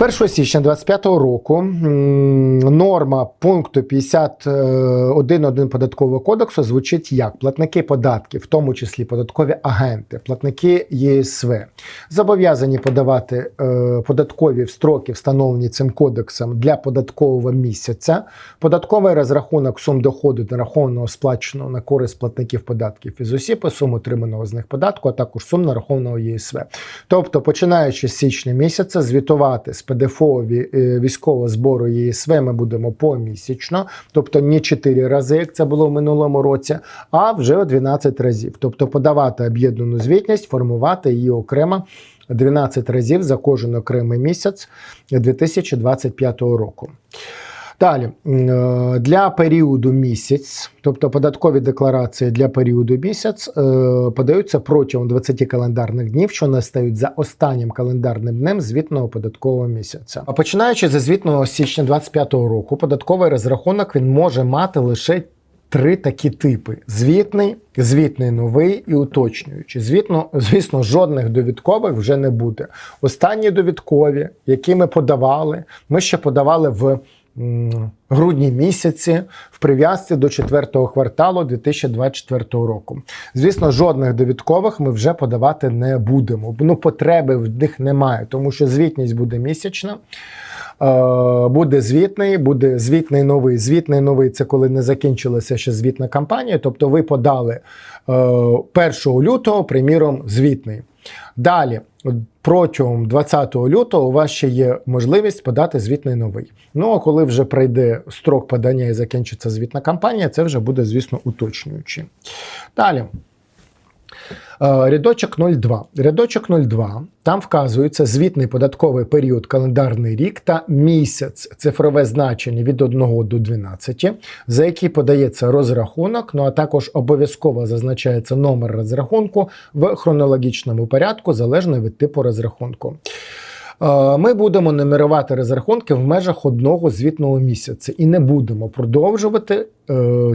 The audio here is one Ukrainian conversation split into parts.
1 січня 2025 року норма пункту 51.1 податкового кодексу звучить як платники податків, в тому числі податкові агенти, платники ЄСВ, зобов'язані подавати е, податкові строки, встановлені цим кодексом для податкового місяця, податковий розрахунок сум доходу нарахованого сплаченого на користь платників податків із осіб і сум отриманого з них податку, а також сум нарахованого ЄСВ. Тобто, починаючи з січня місяця, звітувати з ПДФО ві- е, військового збору ЄСВ ми будемо помісячно, тобто не 4 рази, як це було в минулому році, а вже 12 разів. Тобто подавати об'єднану звітність, формувати її окремо 12 разів за кожен окремий місяць 2025 року. Далі е, для періоду місяць, тобто податкові декларації для періоду місяць, е, подаються протягом 20 календарних днів, що настають за останнім календарним днем звітного податкового місяця. А починаючи з звітного січня 2025 року, податковий розрахунок він може мати лише три такі типи: звітний, звітний новий і уточнюючий. Звітно, звісно, жодних довідкових вже не буде. Останні довідкові, які ми подавали, ми ще подавали в грудні місяці в прив'язці до четвертого кварталу 2024 року. Звісно, жодних довідкових ми вже подавати не будемо. Ну, потреби в них немає, тому що звітність буде місячна. Е, Буде звітний, буде звітний новий. Звітний новий це коли не закінчилася ще звітна кампанія. Тобто ви подали е, 1 лютого, приміром, звітний. Далі, протягом 20 лютого, у вас ще є можливість подати звітний новий. Ну а коли вже пройде строк подання і закінчиться звітна кампанія, це вже буде, звісно, уточнюючи. Далі. Е, Рядочок 02. Рядочок 02. Там вказується звітний податковий період календарний рік та місяць цифрове значення від 1 до 12, за який подається розрахунок, ну а також обов'язково зазначається номер розрахунку в хронологічному порядку, залежно від типу розрахунку. Е, Ми будемо нумерувати розрахунки в межах одного звітного місяця і не будемо продовжувати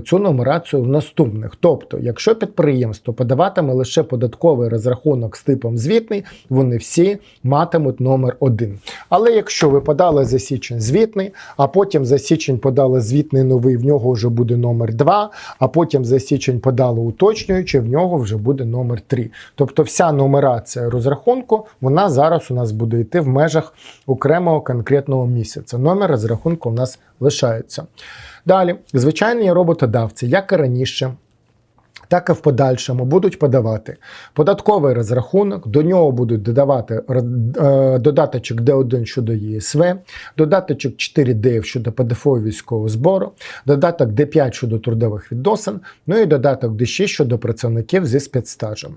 цю нумерацію в наступних. Тобто, якщо підприємство подаватиме лише податковий розрахунок з типом звітний, вони всі матимуть номер 1. Але якщо ви подали за січень звітний, а потім за січень подали звітний новий, в нього вже буде номер 2, а потім за січень подали уточнюючи, в нього вже буде номер 3. Тобто вся нумерація розрахунку, вона зараз у нас буде йти в межах окремого конкретного місяця. Номер розрахунку у нас лишається. Далі, звичайні роботодавці, як і раніше, так і в подальшому будуть подавати податковий розрахунок, до нього будуть додавати е, додаточок D1 щодо ЄСВ, додаточок 4D щодо ПДФО військового збору, додаток D5 щодо трудових відносин, ну і додаток D6 щодо працівників зі спецстажем.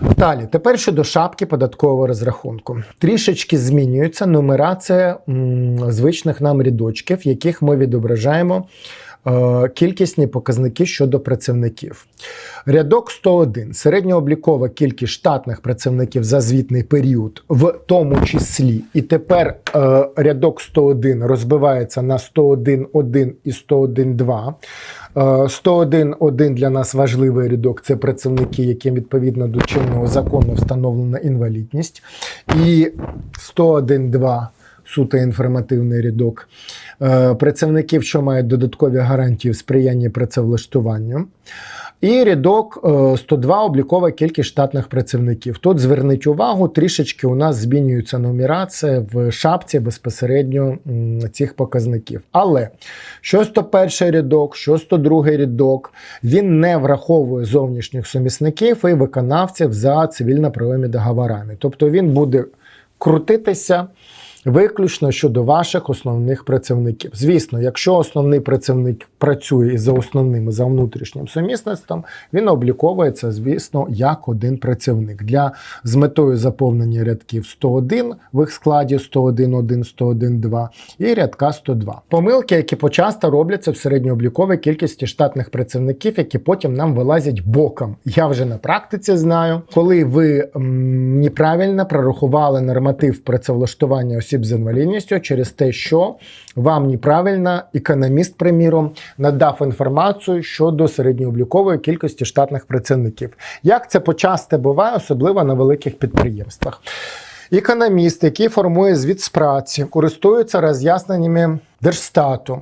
Далі, тепер щодо шапки податкового розрахунку. Трішечки змінюється нумерація м, звичних нам рядочків, в яких ми відображаємо е, кількісні показники щодо працівників. Рядок 101. Середньооблікова кількість штатних працівників за звітний період, в тому числі. І тепер е, рядок 101 розбивається на 101.1 і 101.2. Е, 101.1 для нас важливий рядок це працівники, яким відповідно до чинного закону встановлена інвалідність. І 101.2 суто інформативний рядок. Е, Працівників, що мають додаткові гарантії в сприянні працевлаштуванню. І рядок е, 102 облікова кількість штатних працівників. Тут зверніть увагу, трішечки у нас змінюється нумерація в шапці безпосередньо цих показників. Але що 101 рядок, що 102 рядок, він не враховує зовнішніх сумісників і виконавців за цивільно-правовими договорами. Тобто він буде крутитися виключно щодо ваших основних працівників. Звісно, якщо основний працівник працює за основним за внутрішнім сумісництвом, він обліковується, звісно, як один працівник для з метою заповнення рядків 101 в їх складі 101.1, 101.2 і рядка 102. Помилки, які почасто робляться в середньообліковій кількості штатних працівників, які потім нам вилазять боком. Я вже на практиці знаю, коли ви м, неправильно прорахували норматив працевлаштування з інвалідністю через те, що вам неправильно економіст, приміром, надав інформацію щодо середньооблікової кількості штатних працівників. Як це почасти буває, особливо на великих підприємствах. Економіст, який формує звіт з праці, користується роз'ясненнями Держстату.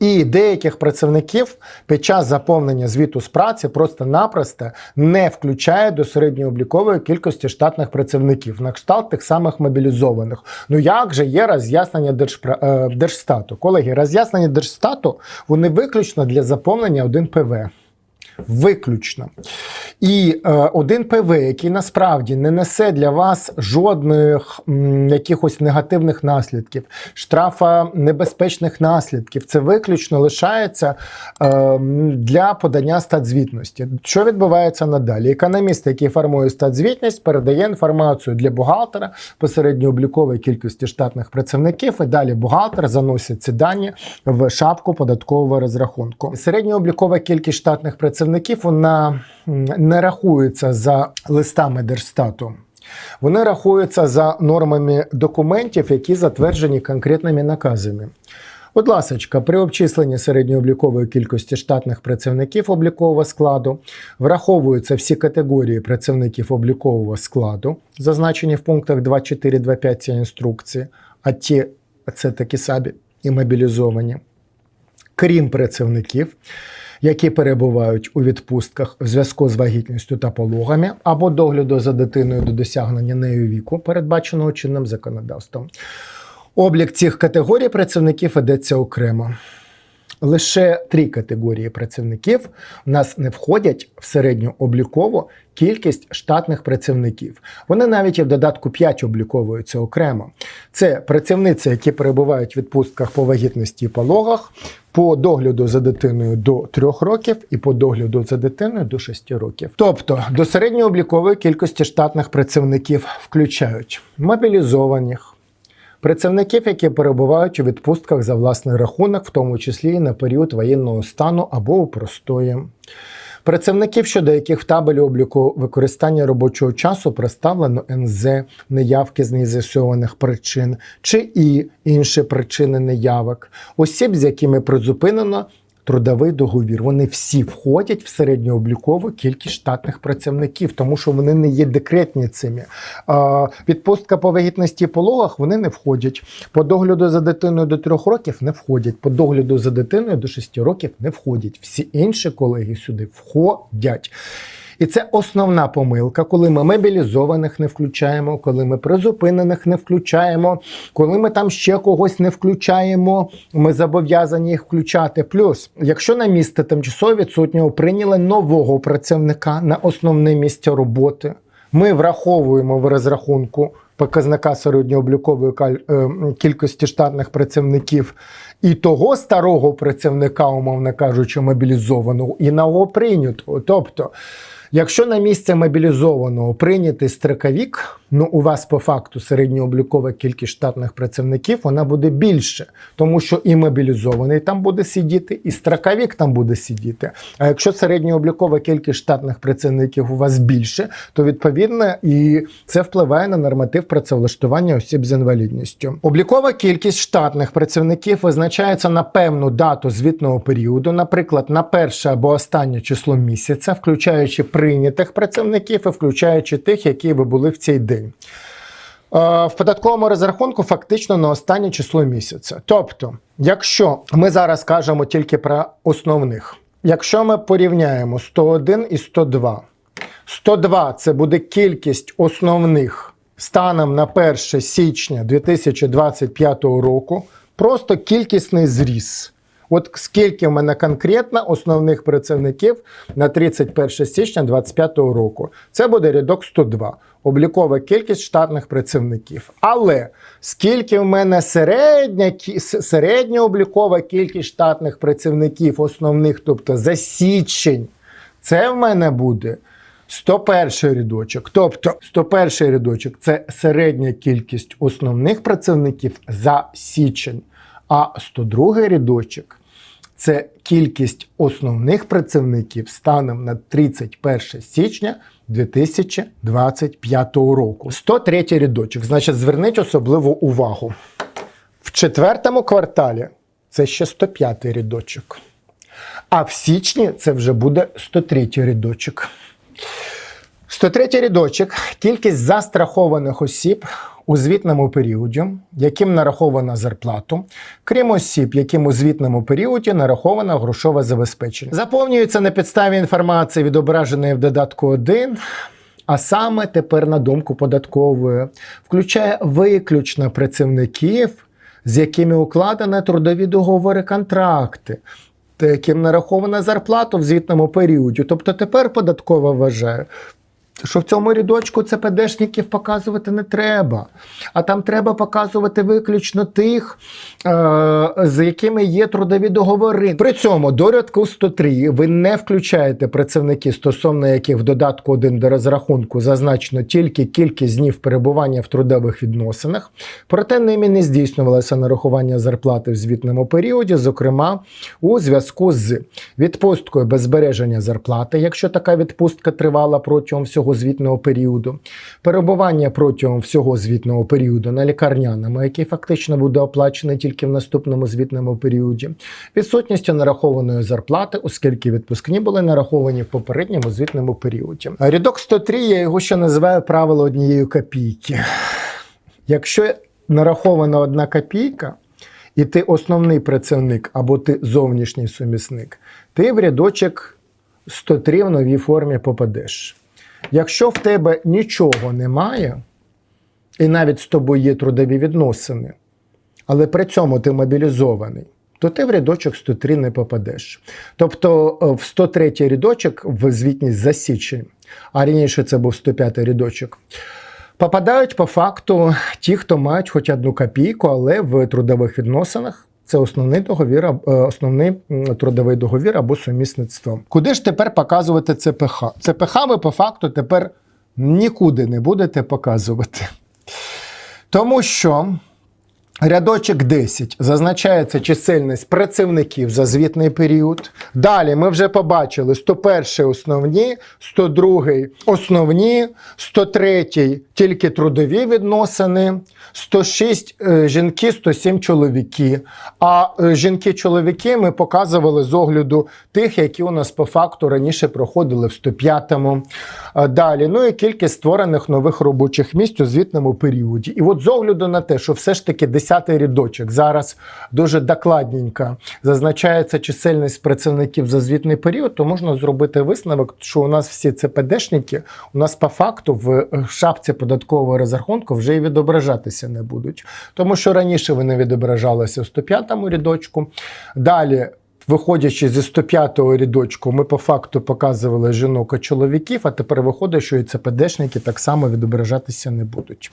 І деяких працівників під час заповнення звіту з праці просто-напросто не включає до середньооблікової кількості штатних працівників на кшталт тих самих мобілізованих. Ну як же є роз'яснення Держпра... е, Держстату? Колеги, роз'яснення Держстату вони виключно для заповнення 1 ПВ. Виключно. І е, один ПВ, який насправді не несе для вас жодних м, якихось негативних наслідків, штрафа небезпечних наслідків, це виключно лишається е, для подання статзвітності. Що відбувається надалі? Економіст, який формує статзвітність, передає інформацію для бухгалтера по середньообліковій кількості штатних працівників, і далі бухгалтер заносить ці дані в шапку податкового розрахунку. Середньооблікова кількість штатних працівників вона не рахується за листами Держстату. Вони рахуються за нормами документів, які затверджені конкретними наказами. Будь ласка, при обчисленні середньооблікової кількості штатних працівників облікового складу враховуються всі категорії працівників облікового складу, зазначені в пунктах 2.4.2.5 цієї інструкції, а ті це такі самі і мобілізовані, крім працівників, які перебувають у відпустках в зв'язку з вагітністю та пологами або догляду за дитиною до досягнення нею віку, передбаченого чинним законодавством. Облік цих категорій працівників ведеться окремо. Лише три категорії працівників у нас не входять в середньооблікову кількість штатних працівників. Вони навіть і в додатку 5 обліковуються окремо. Це працівниці, які перебувають в відпустках по вагітності і пологах, по догляду за дитиною до 3 років і по догляду за дитиною до 6 років. Тобто до середньооблікової кількості штатних працівників включають мобілізованих. Працівників, які перебувають у відпустках за власний рахунок, в тому числі і на період воєнного стану або у простої. Працівників, щодо яких в табелі обліку використання робочого часу представлено НЗ, неявки з нез'ясованих причин, чи і інші причини неявок, осіб, з якими призупинено трудовий договір. Вони всі входять в середньооблікову кількість штатних працівників, тому що вони не є декретницями. Відпустка по вагітності і пологах вони не входять. По догляду за дитиною до трьох років не входять. По догляду за дитиною до 6 років не входять. Всі інші колеги сюди входять. І це основна помилка, коли ми мобілізованих не включаємо, коли ми призупинених не включаємо, коли ми там ще когось не включаємо, ми зобов'язані їх включати. Плюс, якщо на місце тимчасово відсутнього прийняли нового працівника на основне місце роботи, ми враховуємо в розрахунку показника середньооблікової е, кількості штатних працівників і того старого працівника, умовно кажучи, мобілізованого, і нового прийнятого. Тобто, якщо на місце мобілізованого прийнятий строковік, ну у вас по факту середньооблікова кількість штатних працівників вона буде більше, тому що і мобілізований там буде сидіти, і строковік там буде сидіти. А якщо середньооблікова кількість штатних працівників у вас більше, то відповідно і це впливає на норматив працевлаштування осіб з інвалідністю. Облікова кількість штатних працівників визначається на певну дату звітного періоду, наприклад, на перше або останнє число місяця, включаючи прийнятих працівників і включаючи тих, які ви були в цей день. Е, В податковому розрахунку фактично на останнє число місяця. Тобто, якщо ми зараз кажемо тільки про основних, якщо ми порівняємо 101 і 102, 102 це буде кількість основних станом на 1 січня 2025 року, просто кількісний зріс. От скільки в мене конкретно основних працівників на 31 січня 2025 року. Це буде рядок 102. Облікова кількість штатних працівників. Але скільки в мене середня, середньооблікова кількість штатних працівників основних, тобто за січень, це в мене буде 101 рядочок. Тобто 101 рядочок це середня кількість основних працівників за січень. А 102 рядочок це кількість основних працівників станом на 31 січня 2025 року. 103 рядочок. Значить, зверніть особливу увагу. В четвертому кварталі це ще 105 рядочок. А в січні це вже буде 103 рядочок. 103 рядочок. Кількість застрахованих осіб у звітному періоді, яким нарахована зарплату, крім осіб, яким у звітному періоді нараховано грошове забезпечення. Заповнюється на підставі інформації, відображеної в додатку 1. А саме тепер, на думку податкової, включає виключно працівників, з якими укладені трудові договори контракти, та яким нарахована зарплата в звітному періоді. Тобто тепер податкова вважає, що в цьому рядочку ЦПДшників показувати не треба, а там треба показувати виключно тих, е, з якими є трудові договори. При цьому до рядку 103 ви не включаєте працівники, стосовно яких в додатку 1 до розрахунку зазначено тільки кількість днів перебування в трудових відносинах, проте ними не здійснювалося нарахування зарплати в звітному періоді, зокрема у зв'язку з відпусткою без збереження зарплати, якщо така відпустка тривала протягом всього звітного періоду, перебування протягом всього звітного періоду на лікарняному, який фактично буде оплачений тільки в наступному звітному періоді, відсутністю нарахованої зарплати, оскільки відпускні були нараховані в попередньому звітному періоді. А Рядок 103 я його ще називаю правило однієї копійки. Якщо нарахована одна копійка, і ти основний працівник або ти зовнішній сумісник, ти в рядочок 103 в новій формі попадеш. Якщо в тебе нічого немає, і навіть з тобою є трудові відносини, але при цьому ти мобілізований, то ти в рядочок 103 не попадеш. Тобто е, в 103 рядочок в звітність за січень, а раніше це був 105 рядочок, попадають по факту ті, хто мають хоч одну копійку, але в трудових відносинах. Це основний договір, е, основний трудовий договір або сумісництво. Куди ж тепер показувати ЦПХ? ЦПХ ви по факту тепер нікуди не будете показувати. Тому що рядочок 10 зазначається чисельність працівників за звітний період. Далі ми вже побачили 101 основні, 102 основні, 103 тільки трудові відносини, 106 е, жінки, 107 чоловіки. А е, жінки-чоловіки ми показували з огляду тих, які у нас по факту раніше проходили в 105-му. Далі, ну і кількість створених нових робочих місць у звітному періоді. І от з огляду на те, що все ж таки 10-й рядочок зараз дуже докладненько зазначається чисельність працівників за звітний період, то можна зробити висновок, що у нас всі ЦПДшники у нас по факту в е, шапці податкового розрахунку вже і відображатися не будуть. Тому що раніше вони відображалися в 105-му рядочку. Далі. Виходячи зі 105-го рядочку, ми по факту показували жінок і чоловіків, а тепер виходить, що і ЦПДшники так само відображатися не будуть.